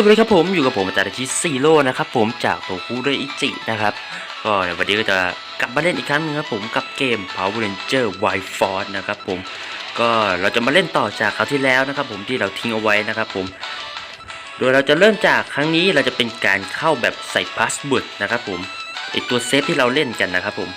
สวัสดีครับผมอยู่กับผมอาจารย์ชิซีโร่นะครับผมจากโตคูเรอิจินะครับก็ในวันนี้ก็จะกลับมาเล่นอีกครั้งหนึงครับผมกับเกม Power Ranger Wild Force นะครับผมก็เราจะมาเล่นต่อจากคราวที่แล้วนะครับผมที่เราทิ้งเอาไว้นะครับผมโดยเราจะเริ่มจากครั้งนี้เราจะเป็นการเข้าแบบใส่พาสเวิร์ดนะครับผมไอตัวเซฟที่เราเล่นกันนะครับผม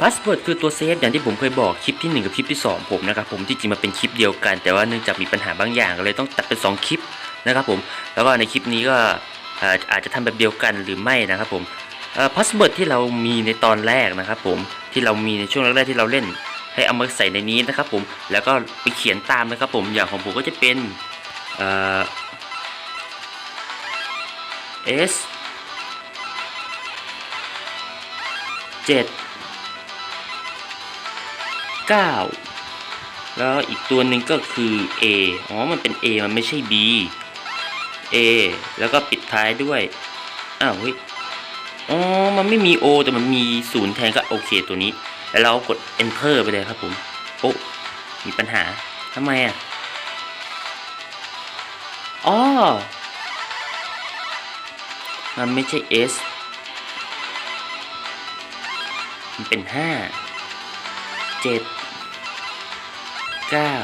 พาสเวิร์ดคือตัวเซฟอย่างที่ผมเคยบอกคลิปที่ 1 กับคลิปที่ 2 ผมนะครับผมที่จริงมันเป็นคลิปเดียวกัน แต่ว่าเนื่องจากมีปัญหาบางอย่างก็เลยต้องตัดเป็น 2 คลิปนะครับผมแล้วก็ในคลิปนี้ก็อาจจะทำแบบเดียวกันหรือไม่นะครับผมพาสเวิร์ดที่เรามีในตอนแรกนะครับผมที่เรามีในช่วงแรกๆที่เราเล่น ให้เอามาใส่ในนี้นะครับผมแล้วก็ไปเขียนตามนะครับผมอย่างของผมก็จะเป็นเอ่อ S 7 9 แล้วอีกตัวหนึ่งก็คือ A อ๋อ มันเป็น A มันไม่ใช่ B A แล้วก็ปิดท้ายด้วย อ้าวเฮ้ย อ๋อ มันไม่มี O แต่มันมีศูนย์แทนก็โอเคตัวนี้ แล้วเรากด enter ไปเลยครับผม โอ้มีปัญหาทำไมอะ อ๋อ มันไม่ใช่ S มันเป็น5เจ็ด เก้า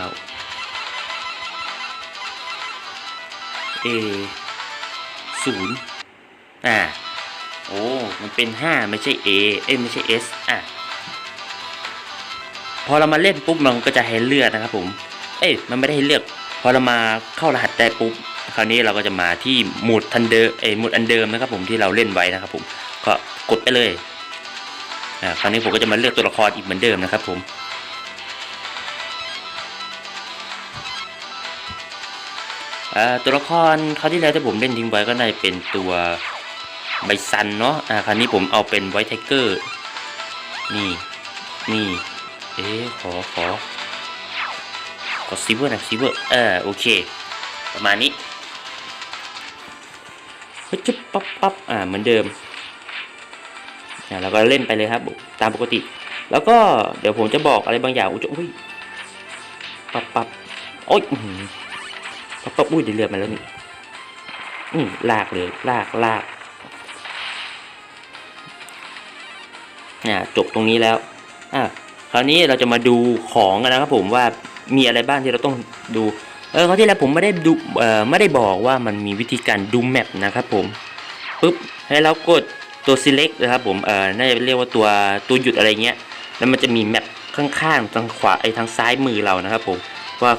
A ศูนย์อ่าโอ้ มันเป็นห้าไม่ใช่ A เอ้ยไม่ใช่ S อะ พอเรามาเล่นปุ๊บมันก็จะให้เลือกนะครับผม เอ้ยมันไม่ได้ให้เลือก พอเรามาเข้ารหัสได้ปุ๊บคราวนี้เราก็จะมาที่หมุดทันเดอร์เอ้ยหมุดอันเดิมนะครับผมที่เราเล่นไว้นะครับผม ก็กดไปเลยอ่าคราวนี้ผมก็จะมาเลือกตัวละครอีกเหมือนเดิมนะครับผม ตัวละครคราวที่แล้วที่ผมเล่นทิ้งไว้ก็น่าจะเป็นตัวไบซันเนาะอ่าคราวนี้ผมเอาเป็นไวท์ไทเกอร์นี่นี่เอ๊ขอขอขอซิเวอร์นะซิเวอร์เออโอเค ประมาณนี้ฮ้ยจุ๊บปั๊บปั๊บอ่าเหมือนเดิมอะเราก็เล่นไปเลยครับ ตามปกติ แล้วก็เดี๋ยวผมจะบอกอะไรบางอย่างอุ้ยอุ้ยปับปับโอ้ย อื้อหือปับปุ้ยเดือดมาแล้วนี่อืมลากเลยลากลากอ่จบตรงนี้แล้วอะคราวนี้เราจะมาดูของกันนะครับผมว่ามีอะไรบ้างที่เราต้องดูเออคราวที่แล้วผมไม่ได้ดูเอ่อไม่ได้บอกว่ามันมีวิธีการดูแมปนะครับผมปุ๊บให้เรากดตัว select นะครับผมเอ่อน่าจะเรียกว่าตัวตัวหยุดอะไรเงี้ยแล้วมันจะมีแมปข้างๆทางขวาไอ้ทางซ้ายมือเรานะครับผมว่า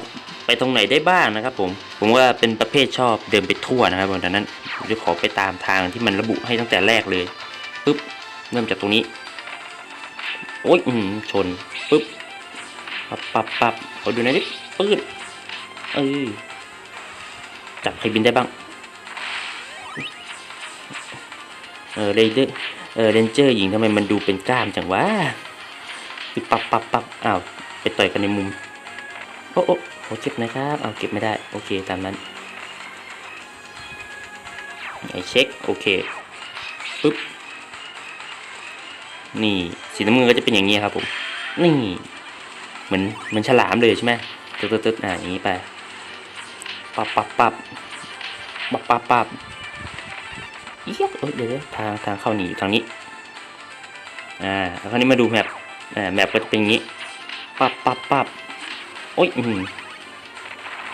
ไปตรงไหนได้บ้างนะครับผมผมว่าเป็นประเภทชอบเดินไปทั่วนะครับดังนั้นจะขอไปตามทางที่มันระบุให้ตั้งแต่แรกเลยปึ๊บเริ่มจากตรงนี้โอ้ยอืมชนปึ๊บปับปับปับขอดูหน่อยดิปืดเออจับใครบินได้บ้างเออเรนเจอร์เออเรนเจอร์หญิงทำไมมันดูเป็นกล้ามจังวะคือปับปับปับอ้าวไปต่อยกันในมุมโอ้โอ้ โหเก็บนะครับ เอาเก็บไม่ได้ โอเค ตามนั้นไอเช็ค โอเค ปึ๊บ นี่สีน้ำเงินก็จะเป็นอย่างนี้ครับผม นี่ เหมือนเหมือนฉลามเลยใช่ไหมตึ๊ดตึ๊ดตึ๊ดอ่าอย่างนี้ไป ปับปับปับปับปับปับเยเอ้ยเดี๋ยวเดี๋ยวทางทางเข้าหนีอยู่ทางนี้ อ่า แล้วคราวนี้มาดูแมป อ่า แมปก็จะเป็นอย่างนี้ ปับปับปับโอ้ยอืม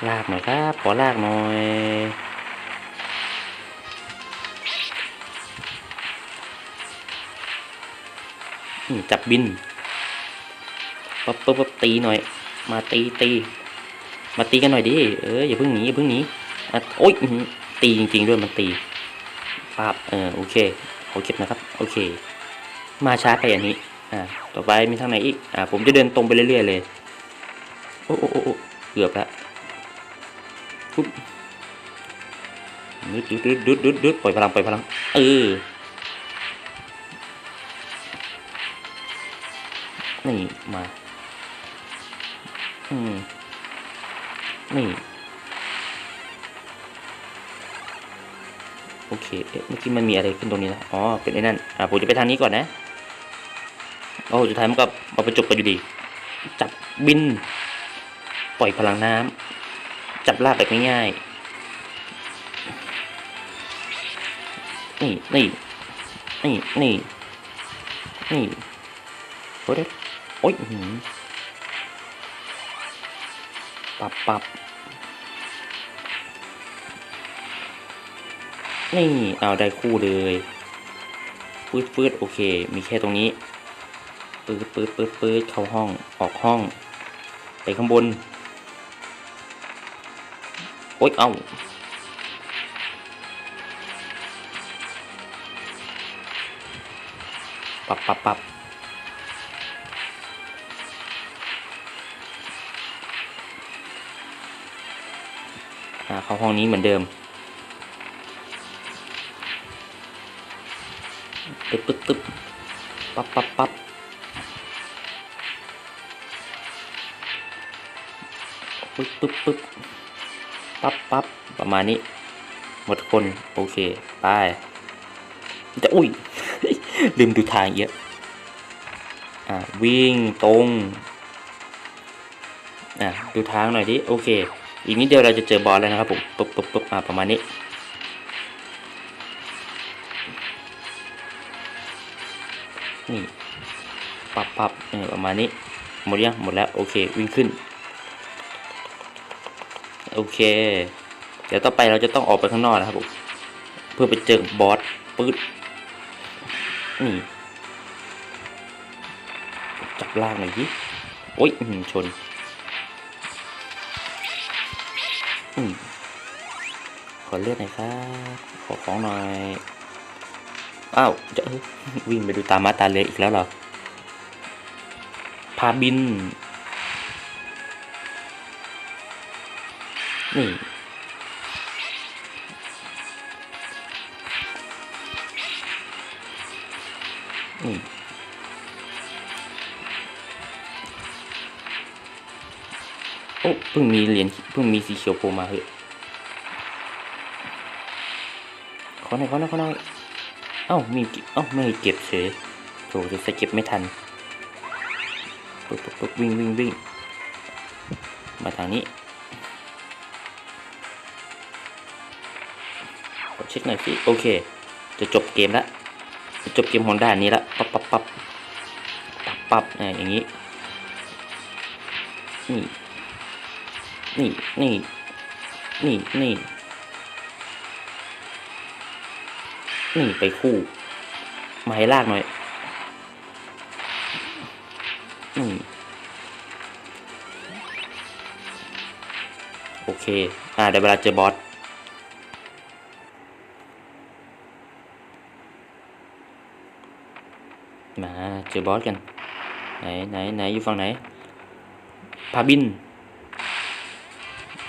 ลากหน่อยครับ ขอลากหน่อย จับบินปั๊บปั๊บปั๊บตีหน่อย มาตีตี มาตีกันหน่อยดิ เอออย่าเพิ่งหนีอย่าเพิ่งหนีอะโอ๊ยตีจริง ๆ ด้วยมันตีปั๊บเออโอเคขอเก็บนะครับ โอเค มาช้าไปอันนี้ อ่า ต่อไปมีทางไหนอีก อ่า ผมจะเดินตรงไปเรื่อยๆเลย โอ้โอ้โอ้โอ้เกือบละ ปุ๊บดึดดึดดึดดึดดึดดึดปล่อยพลังปล่อยพลัง เออ นี่มา อืม นี่ โอเคเอ๊ะเมื่อกี้มันมีอะไรขึ้นตรงนี้นะ อ๋อ เป็นไอ้นั่น อ่าผมจะไปทางนี้ก่อนนะ โอ้สุดท้ายมันก็มาประจบกันอยู่ดี จับบิน ปล่อยพลังน้ำ จับลากแบบง่ายๆ นี่นี่นี่นี่นี่โอ้ยโอ้ยหือปับปับนี่ เอาได้คู่เลยฟืดฟืดโอเค มีแค่ตรงนี้ปืดปืดปืดปืดเข้าห้องออกห้อง ไปข้างบน โอ๊ย เอาปับปับปับเข้าห้องนี้เหมือนเดิม ตึ๊บตึ๊บตึ๊บ ประมาณนี้ หมดคน โอเค ไปจะอุ้ย ลืมดูทางเยอะอ่าวิ่งตรงอะดูทางหน่อยดิ โอเค อีกนิดเดียวเราจะเจอบอสแล้วนะครับผมปุ๊บปุ๊บปุ๊บมาประมาณนี้นี่ปับปับเนี่ยประมาณนี้ หมดยังหมดแล้ว โอเค วิ่งขึ้น โอเค เดี๋ยวต่อไปเราจะต้องออกไปข้างนอกนะครับผมเพื่อไปเจอบอสปื๊ดนี่จับล่ากหน่อยดิโอ๊ยชนอขอเลือดหน่อยครับ ขอของหน่อย อ้าวจะวิ่งไปดูตามมาตาเลยอีกแล้วเหรอ พาบิน นี่ เพิ่งมีเหรียญเพิ่งมีสีเขียวโผล่มาเฮ้ยขอหน่อยขอหน่อยขอหน่อยเอ้ามีเอ้าไม่เก็บเฉยโถจะส่เก็บไม่ทันปึ๊บปึ๊บปึ๊บวิ่งวิ่งวิ่งมาทางนี้ขอเช็คหน่อยสิโอเค จะจบเกมละจะจบเกมของด่านนี้ละปั๊บปั๊บปั๊บปั๊บปั๊บอ่าอย่างนี้นี่ นี่นี่นี่นี่นี่ไปคู่ มาให้ลากหน่อยอืมโอเค อ่าเดี๋ยวเวลาเจอบอสมาเจอบอสกัน ไหนไหนไหนอยู่ฝั่งไหนพาบิน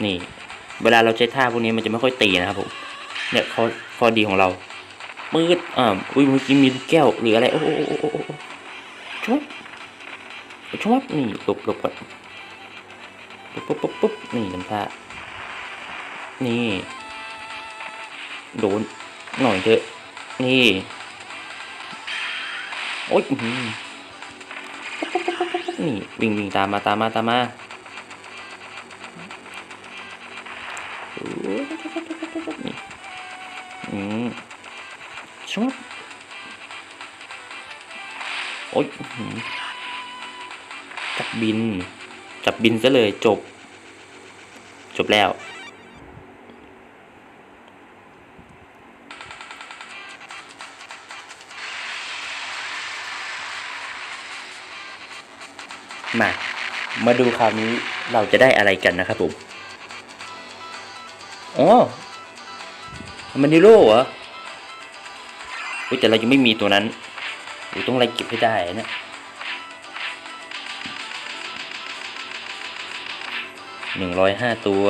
นี่ เวลาเราใช้ท่าพวกนี้มันจะไม่ค่อยตีนะครับผม เนี่ยข้อข้อดีของเรามืดอ่าอุ้ยเมื่อกี้มีแก้วหรืออะไร โอ้โอ้โอ้โอ้โอ้โอ้ชุบชุบนี่หลบหลบก่อนปุ๊บปุ๊บปุ๊บปุ๊บนี่ลำท่านี่ โดนหน่อยเถอะ นี่ โอ๊ยนี่ วิ่งวิ่งตามมาตามมาตามมา อ๊ยจับบิน จับบินซะเลยจบ จบแล้ว มา มาดูคราวนี้เราจะได้อะไรกันนะครับผมอ๋อมันนิโร่เหรอแต่เรายังไม่มีตัวนั้น อูต้องไล่เก็บให้ได้นะหนึ่งร้อยห้าตัว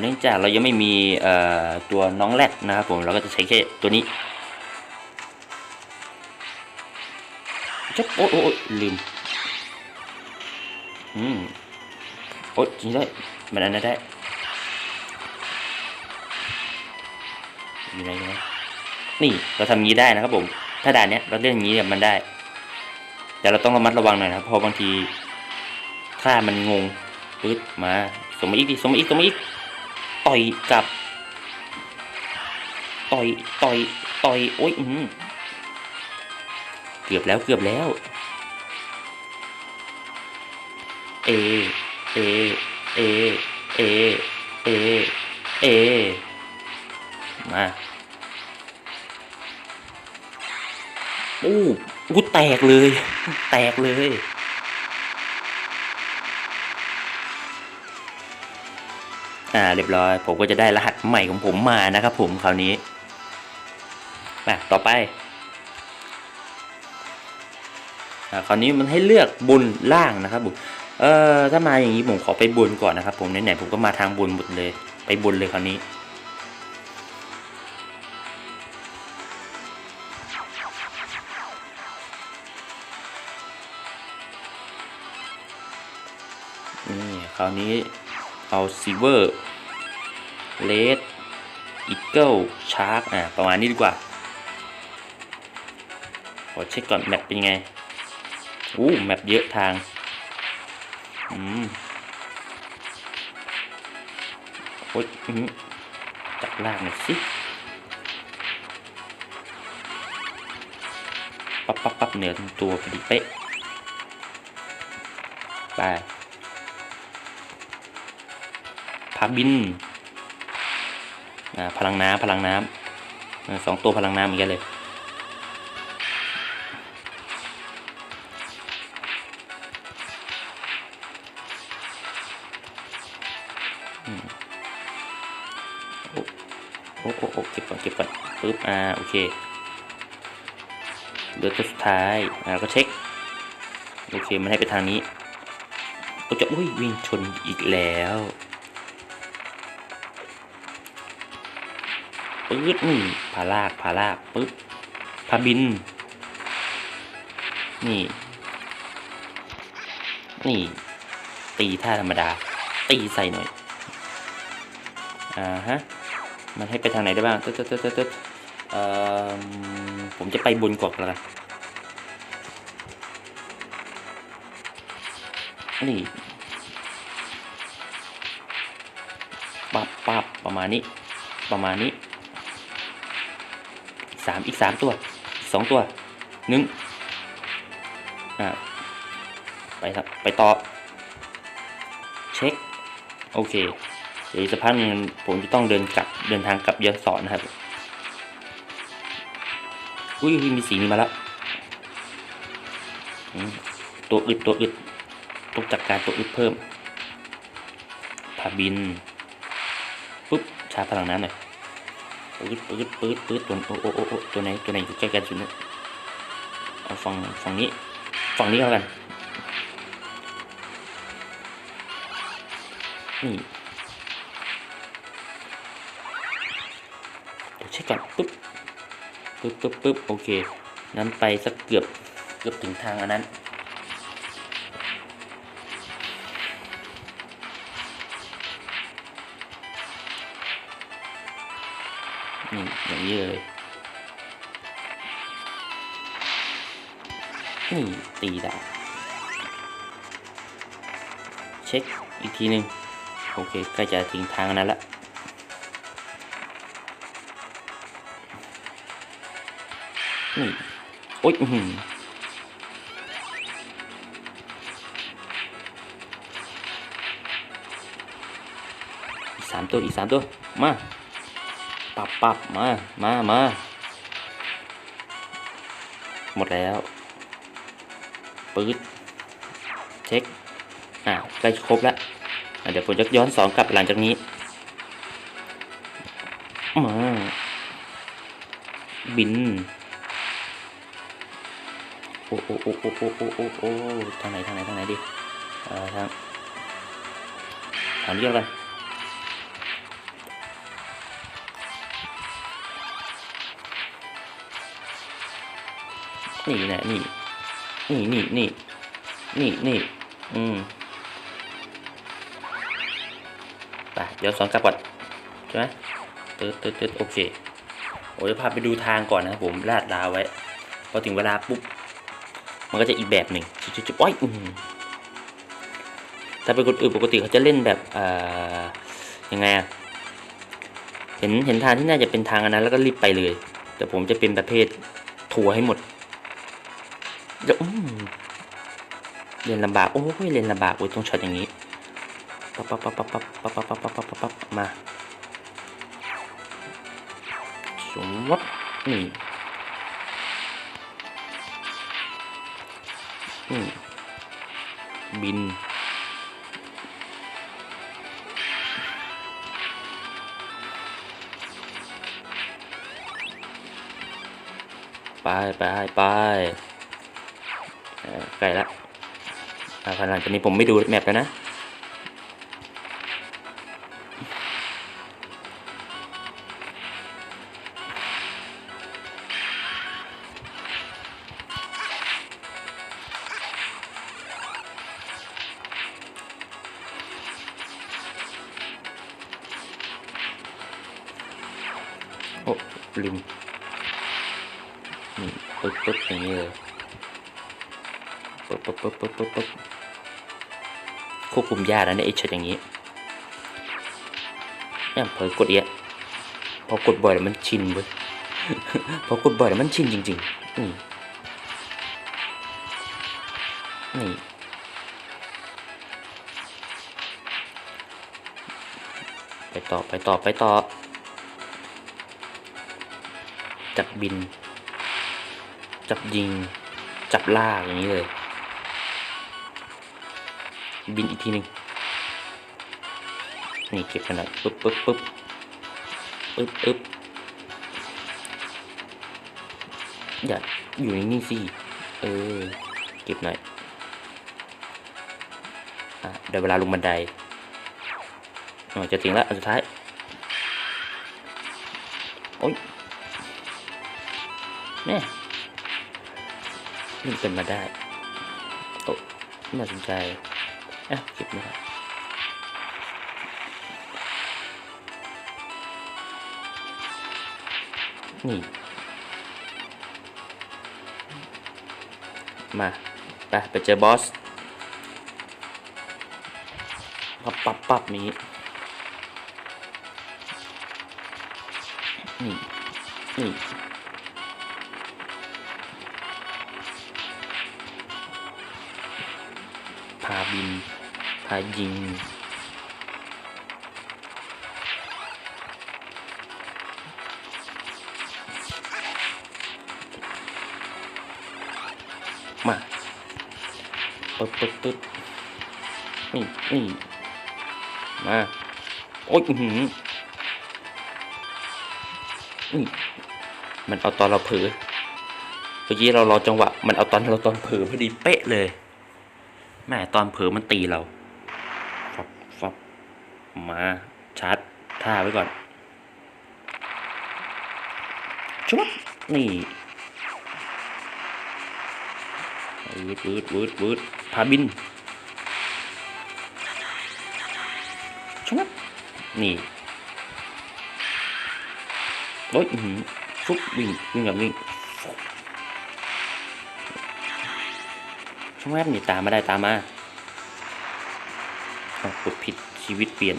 เนื่องจากเรายังไม่มีตัวน้องแรดนะครับผมเราก็จะใช้แค่ตัวนี้จ๊บโอ้ยโอ้ยลืมอืมโอ้ยจริงด้วยมันอันนั้นได้อยู่ไหนอยู่ไหนนี่เราทำงี้ได้นะครับผม ถ้าด่านเนี้ยเราเล่นอย่างนี้เนี่ยมันได้ แต่เราต้องระมัดระวังหน่อยนะเพราะบางทีถ้ามันงงปึ๊ดมาสมมาอีกดิสมมาอีกสมมาอีก ต่อยกับ ต่อยต่อยต่อยโอ้ยอื้ออเกือบแล้วเกือบแล้ว เอ เอ เอ เอ เอ เอ มาอู้อู้แตกเลย แตกเลย อ่าเรียบร้อย ผมก็จะได้รหัสใหม่ของผมมานะครับผมคราวนี้มาต่อไปอ่าคราวนี้มันให้เลือกบนล่างนะครับผมเอ่อถ้ามาอย่างนี้ผมขอไปบนก่อนนะครับ ผมไหนๆผมก็มาทางบนหมดเลย ไปบนเลยคราวนี้นี่คราวนี้ เอาซิเวอร์เลดอีเกิลชาร์กอ่าประมาณนี้ดีกว่า ขอเช็คก่อนแมปเป็นไงอู้แมปเยอะทาง อืมโอ๊ยอื้อหือจับลากหน่อยสิ ปั๊บปั๊บปั๊บเหนือตัวพอดีเป๊ะ ไป พาบินอ่าพลังน้ำพลังน้ำสองตัวพลังน้ำเหมือนกันเลยโอ้โอ้โอ้โอ้เก็บก่อนเก็บก่อนปึ๊บอ่าโอเคเหลือตัวสุดท้ายอ่าก็เช็คโอเคมันให้ไปทางนี้โอ้จะอุ้ยวิ่งชนอีกแล้ว ปึ๊ดนี่ผาลากผาลากปึ๊บพาบิน นี่ นี่ ตีท่าธรรมดา ตีใส่หน่อย อ่าฮะ มันให้ไปทางไหนได้บ้างตึ๊ดตึ๊ดตึ๊ดตึ๊ดเอ่อผมจะไปบนก่อนแล้วกันนี่ปับปับประมาณนี้ ประมาณนี้ สามอีกสามตัวสองตัวหนึ่งอ่าไปครับไปต่อ เช็ค โอเค เดี๋ยวอีกสักพักนึงผมจะต้องเดินกลับเดินทางกลับย้อนสอนนะครับ อุ้ยมีสีนี้มาแล้วตัวอึดตัวอึดต้องจัดการตัวอึดเพิ่มผาบินปุ๊บชาร์จพลังน้ำหน่อย ปืดปืดปืดปืดตัวโอ้โอ้โอ้ตัวไหนตัวไหนอยู่ใกล้กันสุดเนี่ยเอาฝั่งฝั่งนี้ฝั่งนี้แล้วกันนี่เดี๋ยวเช็คก่อนปุ๊บปุ๊บปุ๊บปุ๊บโอเคนั้นไปสักเกือบเกือบถึงทางอันนั้น เลย นี่ตีดาบเช็คอีกทีหนึ่งโอเคใกล้จะถึงทางนั้นละนี่โอ๊ยอื้อหืออีกสามตัวอีกสามตัว มา ปับปับมา มามาหมดแล้วปื๊ดเช็คอ่าใกล้ครบแล้วอะเดี๋ยวผมจะย้อนสอนกลับหลังจากนี้ มา บิน โอ้โอ้โอ้โอ้โอ้โอ้โอ้โอ้ทางไหนทางไหนทางไหนดิ เอ่อทางทางนี้แล้วกัน นี่แหละนี่ นี่นี่นี่นี่นี่อืมไปเดี๋ยวสอนกลับก่อนใช่ไหมตึ๊ดตึ๊ดตึ๊ดโอเคโอ้ยพาไปดูทางก่อนนะผมลาดลาวไว้ พอถึงเวลาปุ๊บ มันก็จะอีกแบบหนึ่งจุ๊บจุ๊บโอ้ยอืมถ้าเป็นคนอื่นปกติเขาจะเล่นแบบอ่ายังไงอะเห็นเห็นทางที่น่าจะเป็นทางอันนั้นแล้วก็รีบไปเลย แต่ผมจะเป็นประเภททัวร์ให้หมด เดี๋ยวเรียนลำบาก โอ้ยเรียนลำบากเว้ยต้องช็อตอย่างนี้ปั๊บปั๊บปั๊บปั๊บปั๊บปั๊บปั๊บปั๊บปั๊บปั๊บปั๊บมาสมวับนี่นี่บินไปไปไป ใกล้ละพันหลังจากนี้ผมไม่ดูแมปแล้วนะ ยากนะเนี่ยไอ้ช็อตอย่างนี้เนี่ยเผลอกดเอียะพอกดบ่อยแล้วมันชินเว้ยพอกดบ่อยแล้วมันชินจริงๆนี่นี่ไปต่อไปต่อไปต่อจับบิน จับยิง จับล่ากอย่างนี้เลย บินอีกทีหนึ่ง นี่เก็บขนาดปึ๊บปึ๊บปึ๊บปึ๊บปึ๊บอย่าอยู่นิ่งๆสิเออ เก็บหน่อยอะเดี๋ยวเวลาลงบันไดอ๋อจะถึงแล้วอันสุดท้าย โอ๊ยแม่มันเป็นมาได้ โอ้น่าสนใจอะเก็บไม่ได้ นี่มาไปไปเจอบอสปับปับปับนี้นี่นี่พาบิน พายิง มาปึ๊บปึ๊บปึ๊บนี่นี่มา โอ๊ยหือนี่มันเอาตอนเราเผลอเมื่อกี้เรารอจังหวะ มันเอาตอนเราตอนเผลอพอดีเป๊ะเลยแม่ตอนเผลอมันตีเราฟับฟับมาชาร์จท่าไว้ก่อนชุบนี่ วืดวืดวืดวืดพาบินชุบนี่โอ้ยอื้อหือฟุบวิ่งวิ่งแบบวิ่งช่างแวบนี่ตามมาได้ตามมาเอากดผิดชีวิตเปลี่ยน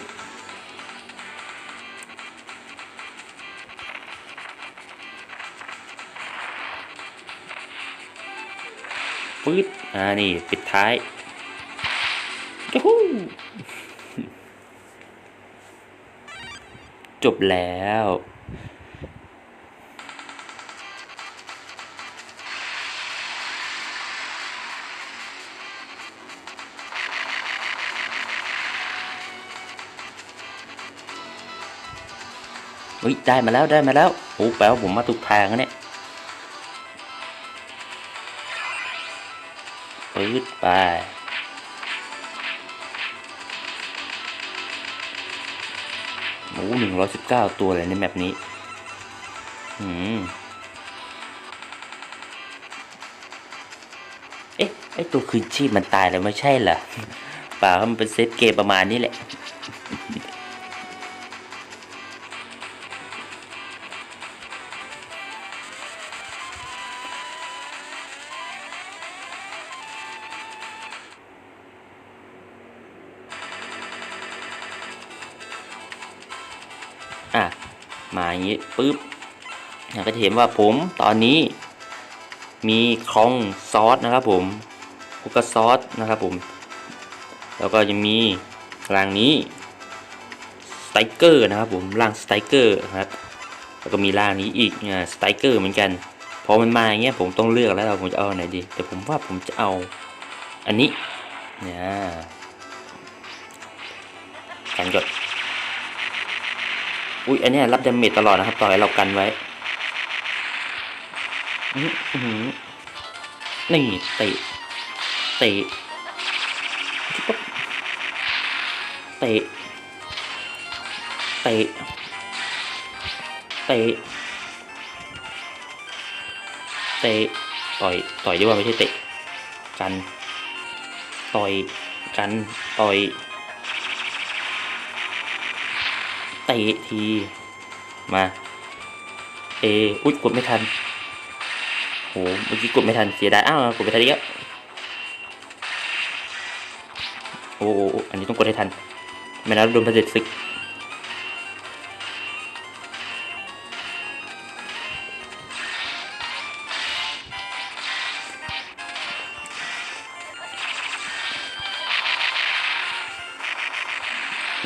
ฟืดอ่านี่ปิดท้ายจบแล้วเฮ้ยได้มาแล้วได้มาแล้วโอ้แปลว่าผมมาถูกทางแล้วเนี่ย ปืดไปโอ้หนึ่งร้อยสิบเก้าตัวเลยในแมปนี้ อืมไอตัวคืนชีพมันตายแล้วไม่ใช่เหรอ เปล่ามันเป็นเซตเกมประมาณนี้แหละ อย่างนี้ปุ๊บเราก็จะเห็นว่าผมตอนนี้มีคลองซอสนะครับผมคุกกซอสนะครับผม แล้วก็ยังมีรางนี้สไตรเกอร์นะครับผมรางสไตรเกอร์ครับแล้วก็มีรางนี้อีกอ่าสไตรเกอร์เหมือนกันพอมันมาอย่างเงี้ยผมต้องเลือกแล้วว่าผมจะเอาไหนดี แต่ผมว่าผมจะเอาอันนี้เนี่ยกันหยด อุ้ยอันนี้รับดาเมจตลอดนะครับ ต่อให้เรากันไว้นี่เตะเตะเตะเตะเตะเตะต่อยต่อยดีกว่าไม่ใช่เตะกัน ต่อยกัน ต่อย เตะที มา เอ อุ๊ยกดไม่ทันโหเมื่อกี้กดไม่ทันเสียดายอ้าวกดไม่ทันอีกแล้วโอ้โหอันนี้ต้องกดให้ทัน ไม่นั้นโดนพระเจ็ดศึก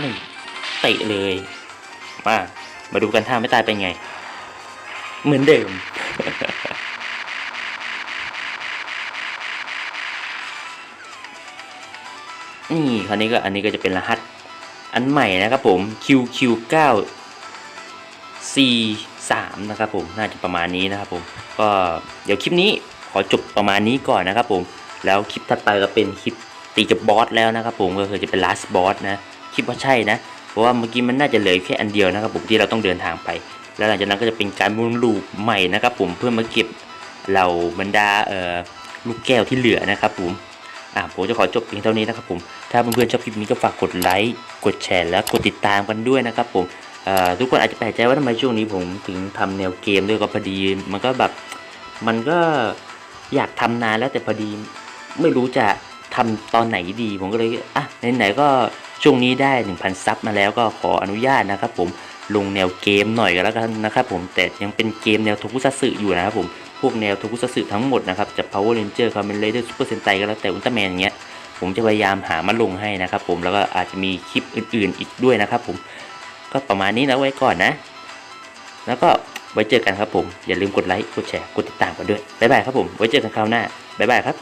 นี่เตะเลย มามาดูกันท่าไม่ตายเป็นไง เหมือนเดิม นี่คราวนี้ก็อันนี้ก็จะเป็นรหัส อันใหม่นะครับผม QQ9 C3 นะครับผม น่าจะประมาณนี้นะครับผม ก็เดี๋ยวคลิปนี้ขอจบประมาณนี้ก่อนนะครับผม แล้วคลิปถัดไปก็เป็นคลิปตีกับบอสแล้วนะครับผม ก็คือจะเป็น last boss นะ คิดว่าใช่นะ เพราะว่าเมื่อกี้มันน่าจะเหลือแค่อันเดียวนะครับผมที่เราต้องเดินทางไป แล้วหลังจากนั้นก็จะเป็นการวนลูปใหม่นะครับผมเพื่อมาเก็บเหล่าบรรดาเอ่อลูกแก้วที่เหลือนะครับผมอะผมจะขอจบเพียงเท่านี้นะครับผม ถ้าเพื่อนๆชอบคลิปนี้ก็ฝากกดไลค์ กดแชร์ และกดติดตามกันด้วยนะครับผมเอ่อทุกคนอาจจะแปลกใจว่าทำไมช่วงนี้ผมถึงทำแนวเกมด้วยก็พอดี มันก็แบบ มันก็อยากทำนานแล้วแต่พอดี ไม่รู้จะทำตอนไหนดี ผมก็เลยอะไหนๆก็ ช่วงนี้ได้ 1,000 ซับมาแล้วก็ขออนุญาตนะครับ ผมลงแนวเกมหน่อยก็แล้วกันนะครับ ผมแต่ยังเป็นเกมแนวทกุซัตสึอยู่นะครับผมพวกแนวทกุซัตสึทั้งหมดนะครับจาก Power Ranger Kamen Rider Super Sentai ก็แล้วแต่อุลตร้าแมนอย่างเงี้ยผมจะพยายามหามาลงให้นะครับ ผมแล้วก็อาจจะมีคลิปอื่น ๆ อีกด้วยนะครับ ผมก็ประมาณนี้นะไว้ก่อนนะ แล้วก็ไว้เจอกันครับผมอย่าลืมกดไลค์กดแชร์กดติดตามกันด้วยบ๊ายบายครับผมไว้เจอกันคราวหน้าบ๊ายบายครับ